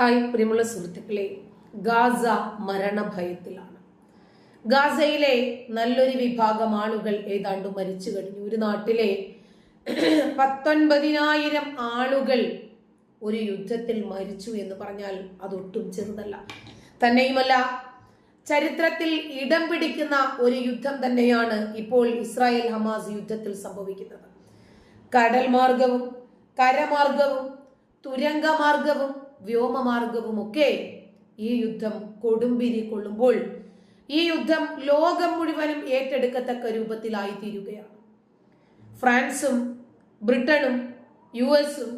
Hi പ്രിയമുള്ള സുഹൃത്തുക്കളെ Gaza മരണഭയത്തിലാണ്. ഗാസയിലെ നല്ലൊരു വിഭാഗം ആളുകൾ ഏതാണ്ട് മരിച്ചു കഴിഞ്ഞു. ഒരു നാട്ടിലെ പത്തൊൻപതിനായിരം ആളുകൾ ഒരു യുദ്ധത്തിൽ മരിച്ചു എന്ന് പറഞ്ഞാൽ അതൊട്ടും ചെറുതല്ല. തന്നെയുമല്ല ചരിത്രത്തിൽ ഇടം പിടിക്കുന്ന ഒരു യുദ്ധം തന്നെയാണ് ഇപ്പോൾ ഇസ്രായേൽ ഹമാസ് യുദ്ധത്തിൽ സംഭവിക്കുന്നത്. കടൽ മാർഗവും കരമാർഗവും തുരങ്കമാർഗവും വ്യോമമാർഗവും ഒക്കെ ഈ യുദ്ധം കൊടുമ്പിരി കൊള്ളുമ്പോൾ ഈ യുദ്ധം ലോകം മുഴുവനും ഏറ്റെടുക്കത്തക്ക രൂപത്തിലായി തീരുകയാണ് ഫ്രാൻസും ബ്രിട്ടനും യു എസും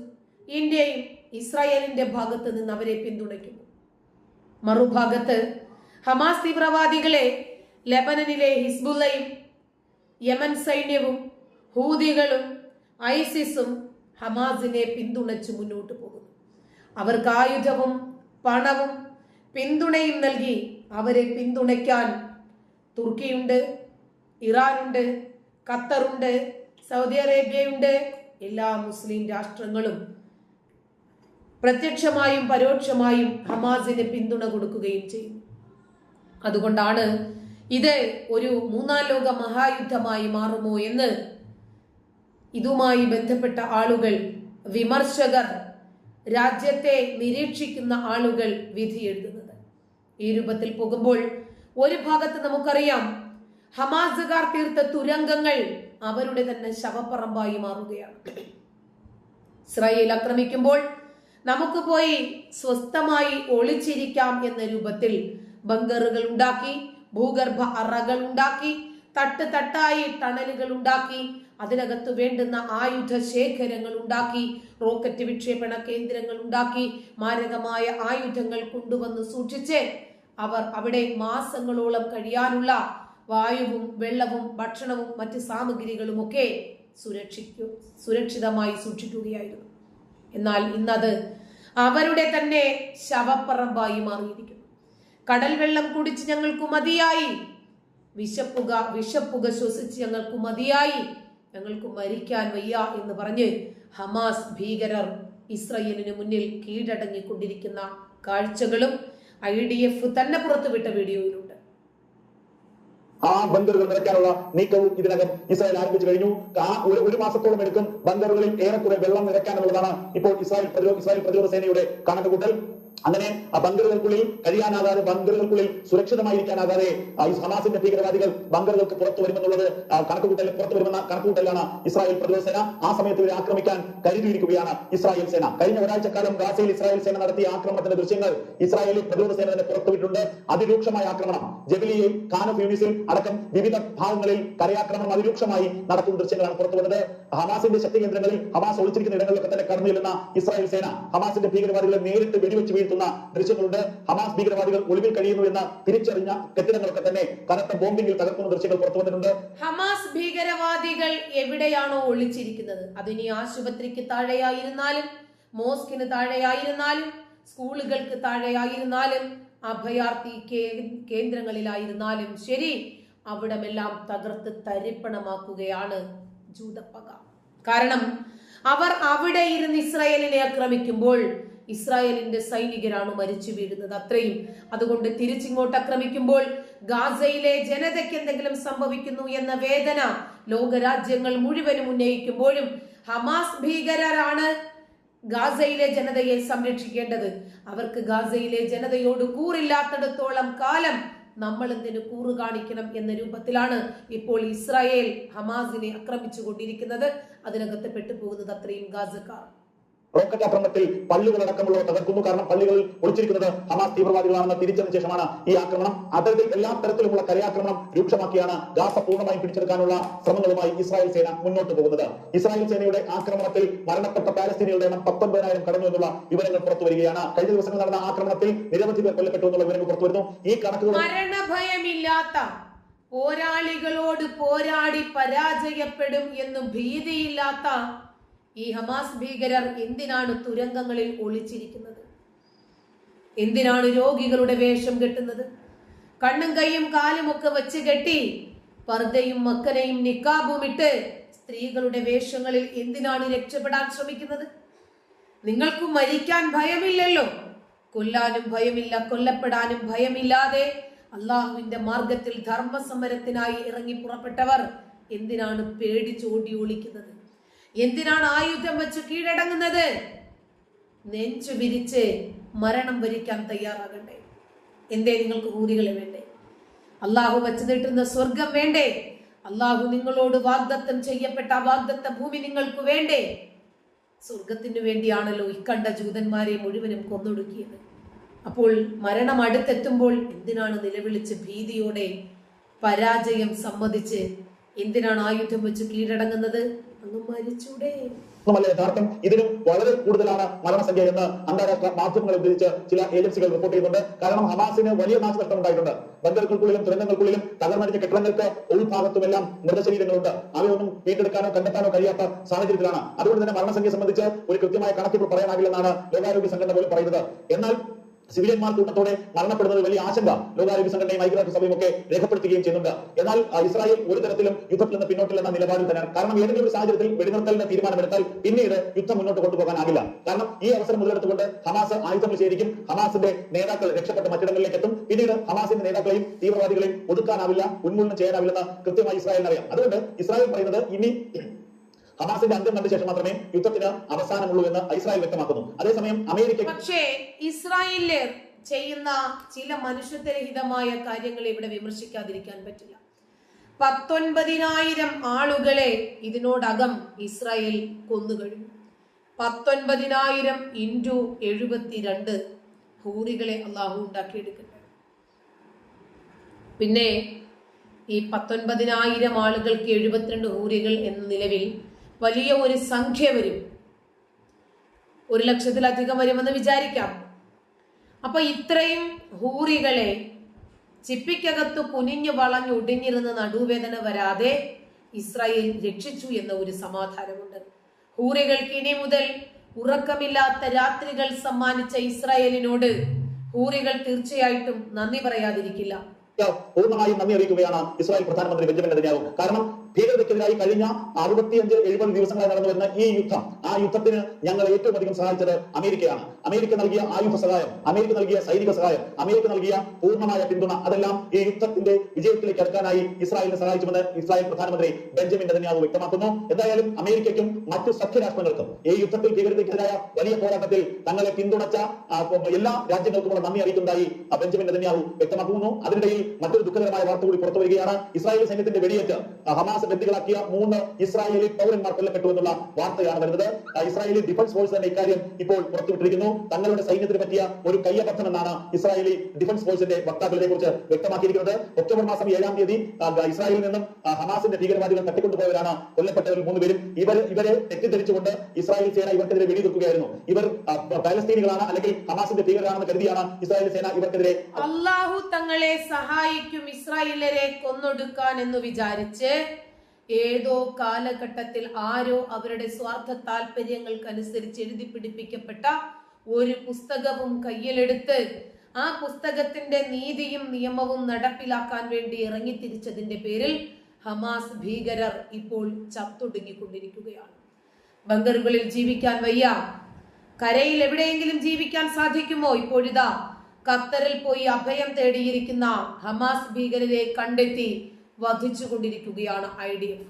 ഇന്ത്യയും ഇസ്രായേലിന്റെ ഭാഗത്ത് നിന്ന് അവരെ പിന്തുണയ്ക്കുന്നു. മറുഭാഗത്ത് ഹമാസ് തീവ്രവാദികളെ ലെബനനിലെ ഹിസ്ബുള്ളയും യമൻ സൈന്യവും ഹൂതികളും ഐസിസും ഹമാസിനെ പിന്തുണച്ച് മുന്നോട്ട് പോകുന്നു. അവർക്ക് ആയുധവും പണവും പിന്തുണയും നൽകി അവരെ പിന്തുണയ്ക്കാൻ തുർക്കിയുണ്ട് ഇറാനുണ്ട് ഖത്തറുണ്ട് സൗദി അറേബ്യയുണ്ട് എല്ലാ മുസ്ലിം രാഷ്ട്രങ്ങളും പ്രത്യക്ഷമായും പരോക്ഷമായും ഹമാസിന് പിന്തുണ കൊടുക്കുകയും ചെയ്യും. അതുകൊണ്ടാണ് ഇത് ഒരു മൂന്നാം ലോക മഹായുദ്ധമായി മാറുമോ എന്ന് ഇതുമായി ബന്ധപ്പെട്ട ആളുകൾ വിമർശകർ രാജ്യത്തെ നിരീക്ഷിക്കുന്ന ആളുകൾ വിധി എഴുതുന്നത്. ഈ രൂപത്തിൽ പോകുമ്പോൾ ഒരു ഭാഗത്ത് നമുക്കറിയാം ഹമാസുകാർ തീർത്ത തുരങ്കങ്ങൾ അവരുടെ തന്നെ ശവപ്പറമ്പായി മാറുകയാണ്. ഇസ്രായേൽ ആക്രമിക്കുമ്പോൾ നമുക്ക് പോയി സ്വസ്ഥമായി ഒളിച്ചിരിക്കാം എന്ന രൂപത്തിൽ ബങ്കറുകൾ ഉണ്ടാക്കി ഭൂഗർഭ അറകൾ ഉണ്ടാക്കി തട്ട് തട്ടായി ടണലുകൾ ഉണ്ടാക്കി അതിനകത്ത് വേണ്ടുന്ന ആയുധ ശേഖരങ്ങൾ ഉണ്ടാക്കി റോക്കറ്റ് വിക്ഷേപണ കേന്ദ്രങ്ങൾ ഉണ്ടാക്കി മാരകമായ ആയുധങ്ങൾ കൊണ്ടുവന്ന് സൂക്ഷിച്ച് അവർ അവിടെ മാസങ്ങളോളം കഴിയാനുള്ള വായുവും വെള്ളവും ഭക്ഷണവും മറ്റ് സാമഗ്രികളും ഒക്കെ സുരക്ഷിക്കു സുരക്ഷിതമായി സൂക്ഷിക്കുകയായിരുന്നു. എന്നാൽ ഇന്നത് അവരുടെ തന്നെ ശവപ്പറമ്പായി മാറിയിരിക്കുന്നു. കടൽ വെള്ളം കുടിച്ച് ഞങ്ങൾക്ക് മതിയായി. വിശപ്പുക വിശപ്പുക ശ്വസിച്ച് ഞങ്ങൾക്ക് മതിയായി. ഞങ്ങൾക്ക് മരിക്കാൻ വയ്യ എന്ന് പറഞ്ഞ് ഹമാസ് ഭീകരർ ഇസ്രയേലിന് മുന്നിൽ കീഴടങ്ങിക്കൊണ്ടിരിക്കുന്ന കാഴ്ചകളും ഐ ഡി എഫ് തന്നെ പുറത്തുവിട്ട വീഡിയോയിലുണ്ട്. ആ ബന്ദറുകൾ നിറയ്ക്കാനുള്ള നീക്കവും ഇതിനകം ഇസ്രായേൽ ആരംഭിച്ചു കഴിഞ്ഞു. ആ ഒരു ഒരു മാസത്തോളം എടുക്കും ബന്ദറുകളിൽ ഏറെക്കുറെ വെള്ളം നിറയ്ക്കാനുള്ളതാണ് ഇപ്പോൾ ഇസ്രായേൽ പ്രതിരോധ ഇസ്രായേൽ പ്രതിരോധ സേനയുടെ കണക്കുകൂട്ടൽ. അങ്ങനെ ആ ബങ്കറുകൾക്കുള്ളിൽ കഴിയാനാകാതെ ബങ്കറുകൾക്കുള്ളിൽ സുരക്ഷിതമായിരിക്കാനാകാതെ ഈ ഹമാസിന്റെ ഭീകരവാദികൾ ബങ്കറുകൾക്ക് പുറത്തു വരുമെന്നുള്ളത് കണക്കുകൂട്ടൽ പുറത്തു വരുമെന്ന കണക്കുകൂട്ടലാണ് ഇസ്രായേൽ പ്രതിരോധ സേന ആ സമയത്ത് ഇവരെ ആക്രമിക്കാൻ കരുതിയിരിക്കുകയാണ് ഇസ്രായേൽ സേന. കഴിഞ്ഞ ഒരാഴ്ചക്കാലം ഗാസയിൽ ഇസ്രായേൽ സേന നടത്തിയ ആക്രമണത്തിന്റെ ദൃശ്യങ്ങൾ ഇസ്രായേലി പ്രതിരോധ സേന തന്നെ പുറത്തുവിട്ടുണ്ട് അതിരൂക്ഷമായ ആക്രമണം. ജബലിയിൽ കാനഫ് യൂണിസിൽ അടക്കം വിവിധ ഭാഗങ്ങളിൽ കരയാക്രമണം അതിരൂക്ഷമായി നടക്കുന്ന ദൃശ്യങ്ങളാണ് പുറത്തു വന്നത്. ഹമാസിന്റെ ശക്തി കേന്ദ്രങ്ങളിൽ ഹമാസ് ഒളിച്ചിരിക്കുന്ന ഇടങ്ങളിലൊക്കെ തന്നെ കടന്നു ചെല്ലുന്ന ഇസ്രായേൽ സേന ഹമാസിന്റെ ഭീകരവാദികളെ നേരിട്ട് വെടിവെച്ച് വീഴ്ത്തുന്ന ദൃശ്യങ്ങളുണ്ട്. ഹമാസ് ഭീകരവാദികൾ ഒളിവിൽ കഴിയുന്നു എന്ന തിരിച്ചറിഞ്ഞ കെട്ടിടങ്ങളൊക്കെ തന്നെ കനത്ത ബോംബിംഗിൽ തകർക്കുന്ന ദൃശ്യങ്ങൾ പുറത്തു വന്നിട്ടുണ്ട്. ഹമാസ് ഭീകരവാദികൾ എവിടെയാണോ ഒളിച്ചിരിക്കുന്നത്? അതിനി ആശുപത്രിക്ക് താഴെയായിരുന്നാലും മോസ്കിന് താഴെയായിരുന്നാലും സ്കൂളുകൾക്ക് താഴെയായിരുന്നാലും അഭയാർത്ഥി കേന്ദ്രങ്ങളിലായിരുന്നാലും ശരി അവിടമെല്ലാം തകർത്ത് തരിപ്പണമാക്കുകയാണ് ജൂതപ്പക. കാരണം അവർ അവിടെ ഇരുന്ന് ഇസ്രായേലിനെ ആക്രമിക്കുമ്പോൾ ഇസ്രായേലിന്റെ സൈനികരാണ് മരിച്ചു വീഴുന്നത് അത്രയും. അതുകൊണ്ട് തിരിച്ചിങ്ങോട്ട് ആക്രമിക്കുമ്പോൾ ഗാസയിലെ ജനതയ്ക്ക് എന്തെങ്കിലും സംഭവിക്കുന്നു എന്ന വേദന ലോകരാജ്യങ്ങൾ മുഴുവനും ഉന്നയിക്കുമ്പോഴും ഹമാസ് ഭീകരരാണ് ഗാസയിലെ ജനതയെ സംരക്ഷിക്കേണ്ടത്. അവർക്ക് ഗാസയിലെ ജനതയോട് കൂറില്ലാത്തിടത്തോളം കാലം നമ്മൾ എന്തിനു കൂറ് കാണിക്കണം എന്ന രൂപത്തിലാണ് ഇപ്പോൾ ഇസ്രായേൽ ഹമാസിനെ ആക്രമിച്ചുകൊണ്ടിരിക്കുന്നത്. അതിനകത്ത് പെട്ടുപോകുന്നത് അത്രയും ഗാസക്കാർ. റോക്കറ്റ് ആക്രമണത്തിൽ പള്ളികളടക്കമുള്ളവ തകർക്കുന്നു. കാരണം പള്ളികളിൽ ഒളിച്ചിരിക്കുന്നത് ഹമാസ് തീവ്രവാദികളാണെന്ന് തിരിച്ചറിഞ്ഞ ശേഷമാണ് ഈ ആക്രമണം. അത്തരത്തിൽ എല്ലാ തരത്തിലുമുള്ള കരയാക്രമണം രൂക്ഷമാക്കിയാണ് ഗാസ പൂർണമായും പിടിച്ചെടുക്കാനുള്ള ശ്രമങ്ങളുമായി ഇസ്രായേൽ സേന മുന്നോട്ട് പോകുന്നത്. ഇസ്രായേൽ സേനയുടെ ആക്രമണത്തിൽ മരണപ്പെട്ട പാലസ്തീനികളുടെ എണ്ണം പത്തൊൻപതിനായിരം കടന്നു എന്നുള്ള വിവരങ്ങൾ പുറത്തു വരികയാണ്. കഴിഞ്ഞ ദിവസങ്ങൾ നടന്ന ആക്രമണത്തിൽ നിരവധി പേർ കൊല്ലപ്പെട്ടു എന്നുള്ള വിവരങ്ങൾ പുറത്തു വരുന്നു. ഈ കണക്കുകൾ മരണഭയമില്ലാത്ത പോരാളികളോട് പോരാടി പരാജയപ്പെടും എന്ന് ഭീതിയില്ലാത്ത ഈ ഹമാസ് ഭീകരർ എന്തിനാണ് തുരങ്കങ്ങളിൽ ഒളിച്ചിരിക്കുന്നത്? എന്തിനാണ് രോഗികളുടെ വേഷം കെട്ടുന്നത്? കണ്ണും കൈയും കാലും ഒക്കെ വെച്ച് കെട്ടി പർദ്ദയും മക്കനെയും നിക്കാബും ഇട്ട് സ്ത്രീകളുടെ വേഷങ്ങളിൽ എന്തിനാണ് രക്ഷപ്പെടാൻ ശ്രമിക്കുന്നത്? നിങ്ങൾക്ക് മരിക്കാൻ ഭയമില്ലല്ലോ. കൊല്ലാനും ഭയമില്ല കൊല്ലപ്പെടാനും ഭയമില്ലാതെ അള്ളാഹുവിന്റെ മാർഗത്തിൽ ധർമ്മസമരത്തിനായി ഇറങ്ങി പുറപ്പെട്ടവർ എന്തിനാണ് പേടിച്ചോടി ഒളിക്കുന്നത്? എന്തിനാണ് ആയുധം വെച്ച് കീഴടങ്ങുന്നത്? നെഞ്ചു വിരിച്ച് മരണം വരിക്കാൻ തയ്യാറാകണ്ടേ എന്തേ നിങ്ങൾക്ക് ഊരികളെ വേണ്ടേ? അള്ളാഹു വെച്ചു നീട്ടുന്ന സ്വർഗം വേണ്ടേ? അള്ളാഹു നിങ്ങളോട് വാഗ്ദത്തം ചെയ്യപ്പെട്ട ആ വാഗ്ദത്ത ഭൂമി നിങ്ങൾക്ക് വേണ്ടേ? സ്വർഗത്തിനു വേണ്ടിയാണല്ലോ ഇക്കണ്ട ജൂതന്മാരെ മുഴുവനും കൊന്നൊടുക്കിയത്. അപ്പോൾ മരണം അടുത്തെത്തുമ്പോൾ എന്തിനാണ് നിലവിളിച്ച് ഭീതിയോടെ പരാജയം സമ്മതിച്ച് എന്തിനാണ് ആയുധം വെച്ച് കീഴടങ്ങുന്നത്? യഥാർത്ഥം ഇതിനും വളരെ കൂടുതലാണ് മരണസംഖ്യ എന്ന് അന്താരാഷ്ട്ര മാധ്യമങ്ങളെ ഉദ്ധരിച്ച് ചില ഏജൻസികൾ റിപ്പോർട്ട് ചെയ്യുന്നുണ്ട്. കാരണം ഹമാസിന് വലിയ നാശനഷ്ടം ഉണ്ടായിട്ടുണ്ട് ബന്ധങ്ങൾക്കുള്ളിലും തുരങ്കങ്ങൾക്കുള്ളിലും തകർന്നടിഞ്ഞ കെട്ടിടങ്ങൾക്ക് ഉൾഭാഗത്തുമെല്ലാം മൃതശരീരങ്ങളുണ്ട്. അവയൊന്നും വീണ്ടെടുക്കാനോ കണ്ടെത്താനോ കഴിയാത്ത സാഹചര്യത്തിലാണ്. അതുകൊണ്ട് തന്നെ മരണസംഖ്യ സംബന്ധിച്ച് ഒരു കൃത്യമായ കണക്കിപ്പോൾ പറയാനാകില്ലെന്നാണ് ലോകാരോഗ്യ സംഘടന പോലും പറയുന്നത്. എന്നാൽ സിവിലിയന്മാർ കൂട്ടത്തോടെ മരണപ്പെടുന്നത് വലിയ ആശങ്ക. ലോകാരോഗ്യ സംഘടനയും ഐക്യരാഷ്ട്ര സഭയും ഒക്കെ രേഖപ്പെടുത്തുകയും ചെയ്യുന്നുണ്ട്. എന്നാൽ ഇസ്രായേൽ ഒരു തരത്തിലും യുദ്ധത്തിൽ നിന്ന് പിന്നോട്ടില്ലെന്ന നിലപാടിൽ തന്നെയാണ്. കാരണം ഏതെങ്കിലും ഒരു സാഹചര്യത്തിൽ വെടിനിർത്തലിന് തീരുമാനമെടുത്താൽ പിന്നീട് യുദ്ധം മുന്നോട്ട് കൊണ്ടുപോകാനാകില്ല കാരണം ഈ അവസരം മുതലെടുത്തുകൊണ്ട് ഹമാസ് ആയുധങ്ങൾ ശേഖരിക്കും. ഹമാസിന്റെ നേതാക്കൾ രക്ഷപ്പെട്ട മറ്റിടങ്ങളിലേക്ക് എത്തും പിന്നീട് ഹമാസിന്റെ നേതാക്കളെയും തീവ്രവാദികളെയും ഒതുക്കാനാവില്ല ഉന്മൂലനം ചെയ്യാനാവില്ലെന്ന് കൃത്യമായി ഇസ്രായേലിന് അറിയാം. അതുകൊണ്ട് ഇസ്രായേൽ പറയുന്നത് ഇനി ഹമാസിന്റെ അന്ത്യം കണ്ട ശേഷം മാത്രമേ യുദ്ധത്തിന് അവസാനമുള്ളൂ എന്ന് ഇസ്രായേൽ വ്യക്തമാക്കുന്നു. അതേസമയം അമേരിക്ക പക്ഷേ ഇസ്രായേലിൽ ചെയ്യുന്ന ചില മനുഷ്യത്വരഹിതമായ കാര്യങ്ങൾ ഇവിടെ വിമർശിക്കാതിരിക്കാൻ പറ്റില്ല. പത്തൊൻപതിനായിരം ആളുകളെ ഇതിനോടകം ഇസ്രായേൽ കൊന്നുകഴിഞ്ഞു പത്തൊൻപതിനായിരം ഇന്റു എഴുപത്തിരണ്ട് ഹൂറികളെ അള്ളാഹു ഉണ്ടാക്കിയെടുക്കട്ടെ. പിന്നെ ഈ പത്തൊൻപതിനായിരം ആളുകൾക്ക് എഴുപത്തിരണ്ട് ഹൂറികൾ എന്ന നിലവിൽ വലിയ ഒരു സംഖ്യ വരും. ഒരു ലക്ഷത്തിലധികം വരുമെന്ന് വിചാരിക്കാം. അപ്പൊ ഇത്രയും ഹൂറികളെ ചിപ്പിക്കകത്ത് കുനിഞ്ഞു വളഞ്ഞൊടിഞ്ഞിരുന്ന നടുവേദന വരാതെ ഇസ്രായേൽ രക്ഷിച്ചു എന്ന ഒരു സമാധാനമുണ്ട്. ഹൂറികൾക്ക് ഇനി മുതൽ ഉറക്കമില്ലാത്ത രാത്രികൾ സമ്മാനിച്ച ഇസ്രായേലിനോട് ഹൂറികൾ തീർച്ചയായിട്ടും നന്ദി പറയാതിരിക്കില്ല. പൂർണമായും നന്ദി അറിയിക്കുകയാണ് ഇസ്രായേൽ പ്രധാനമന്ത്രി ബെഞ്ചമിൻ നെതന്യാഹു. കാരണം ഭീകരതയ്ക്കെതിരായി കഴിഞ്ഞ അറുപത്തിയഞ്ച് എഴുപത് ദിവസങ്ങളായി നടന്നു വരുന്ന ഈ യുദ്ധം ആ യുദ്ധത്തിന് ഞങ്ങൾ ഏറ്റവും അധികം സഹായിച്ചത് അമേരിക്കയാണ്. അമേരിക്ക നൽകിയ ആയുധ സഹായം അമേരിക്ക നൽകിയ സൈനിക സഹായം അമേരിക്ക നൽകിയ പൂർണമായ പിന്തുണ അതെല്ലാം ഈ യുദ്ധത്തിന്റെ വിജയത്തിലേക്ക് അടുക്കാനായി ഇസ്രായേലിനെ സഹായിച്ചുമെന്ന് ഇസ്രായേൽ പ്രധാനമന്ത്രി ബെഞ്ചമിൻ നെതന്യാഹു വ്യക്തമാക്കുന്നു. എന്തായാലും അമേരിക്കയ്ക്കും മറ്റു സഖ്യരാഷ്ട്രങ്ങൾക്കും ഈ യുദ്ധത്തിൽ ഭീകരതയ്ക്കെതിരായ വലിയ പോരാട്ടത്തിൽ തങ്ങളെ പിന്തുണച്ച എല്ലാ രാജ്യങ്ങൾക്കുമുള്ള നന്ദി അറിയിക്കുന്നതായി ബെഞ്ചമിൻ നെതന്യാഹു വ്യക്തമാക്കുന്നു. അതിനിടയിൽ മറ്റൊരു ദുഃഖകരമായ വാർത്ത കൂടി പുറത്തു വരികയാണ് ഇസ്രായേൽ സൈന്യത്തിന്റെ വെടിയേറ്റ് ഹമാസ് ബന്ദികളാക്കിയ മൂന്ന് ഇസ്രായേലി പൗരന്മാർ കൊല്ലപ്പെട്ടു എന്നുള്ള വാർത്തയാണ് വരുന്നത്. ഇസ്രായേലി ഡിഫൻസ് ഫോഴ്സ് തന്നെ ഇക്കാര്യം ഇപ്പോൾ പുറത്തുവിട്ടിരിക്കുന്നു. തങ്ങളുടെ സൈന്യത്തിന് പറ്റിയ ഒരു കയ്യബദ്ധം എന്നാണ് ഇസ്രായേലി ഡിഫൻസ് ഫോഴ്സിന്റെ വക്താക്കൾ കുറിച്ച് വ്യക്തമാക്കിയിരിക്കുന്നത്. ഒക്ടോബർ മാസം ഏഴാം തീയതി ഇസ്രായേലിൽ നിന്നും ഹമാസിന്റെ ഭീകരവാദികൾ തട്ടിക്കൊണ്ടുപോയവരാണ് കൊല്ലപ്പെട്ടവരിൽ മൂന്ന് പേരും. ഇവർ ഇവരെ തെറ്റിദ്ധരിച്ചുകൊണ്ട് ഇസ്രായേൽ സേന ഇവർക്കെതിരെ വെടിവെക്കുകയായിരുന്നു. ഇവർ പാലസ്തീനികളാണ് അല്ലെങ്കിൽ ഹമാസിന്റെ ഭീകരരാണെന്ന് കരുതിയാണ് ഇസ്രായേൽ സേന ഇവർക്കെതിരെ അള്ളാഹു തങ്ങളെ സഹായിക്കും ഇസ്രായേലരെ കൊന്നൊടുക്കാൻ എന്ന് വിചാരിച്ച് ഏതോ കാലഘട്ടത്തിൽ ആരോ അവരുടെ സ്വാർത്ഥ താല്പര്യങ്ങൾക്കനുസരിച്ച് എഴുതി പിടിപ്പിക്കപ്പെട്ട ഒരു പുസ്തകവും കയ്യിലെടുത്ത് ആ പുസ്തകത്തിന്റെ നീതിയും നിയമവും നടപ്പിലാക്കാൻ വേണ്ടി ഇറങ്ങിത്തിരിച്ചതിന്റെ പേരിൽ ഹമാസ് ഭീകരർ ഇപ്പോൾ ചത്തൊടുങ്ങിക്കൊണ്ടിരിക്കുകയാണ്. ബങ്കറുകളിൽ ജീവിക്കാൻ വയ്യ. കരയിൽ എവിടെയെങ്കിലും ജീവിക്കാൻ സാധിക്കുമോ? ഇപ്പോഴിതാ ഖത്തറിൽ പോയി അഭയം തേടിയിരിക്കുന്ന ഹമാസ് ഭീകരരെ കണ്ടെത്തി വധിച്ചുകൊണ്ടിരിക്കുകയാണ് ഐ ഡി എഫ്.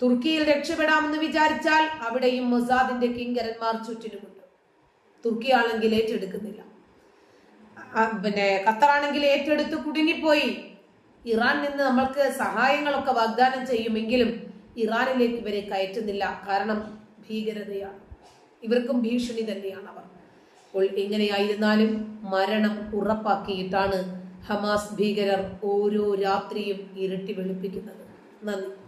തുർക്കിയിൽ രക്ഷപ്പെടാമെന്ന് വിചാരിച്ചാൽ അവിടെയും മൊസാദിന്റെ കിങ്കരന്മാർ ചുറ്റിനുമുണ്ട് തുർക്കി ആണെങ്കിൽ ഏറ്റെടുക്കുന്നില്ല. പിന്നെ ഖത്തറാണെങ്കിൽ ഏറ്റെടുത്ത് കുടുങ്ങിപ്പോയി. ഇറാൻ നിന്ന് നമ്മൾക്ക് സഹായങ്ങളൊക്കെ വാഗ്ദാനം ചെയ്യുമെങ്കിലും ഇറാനിലേക്ക് ഇവരെ കയറ്റുന്നില്ല. കാരണം ഭീകരതയാണ്. ഇവർക്കും ഭീഷണി തന്നെയാണ് അവർ. അപ്പോൾ എങ്ങനെയായിരുന്നാലും മരണം ഉറപ്പാക്കിയിട്ടാണ് ഹമാസ് ഭീകരർ ഓരോ രാത്രിയും ഇരട്ടി വെളുപ്പിക്കുന്നത്. നന്ദി.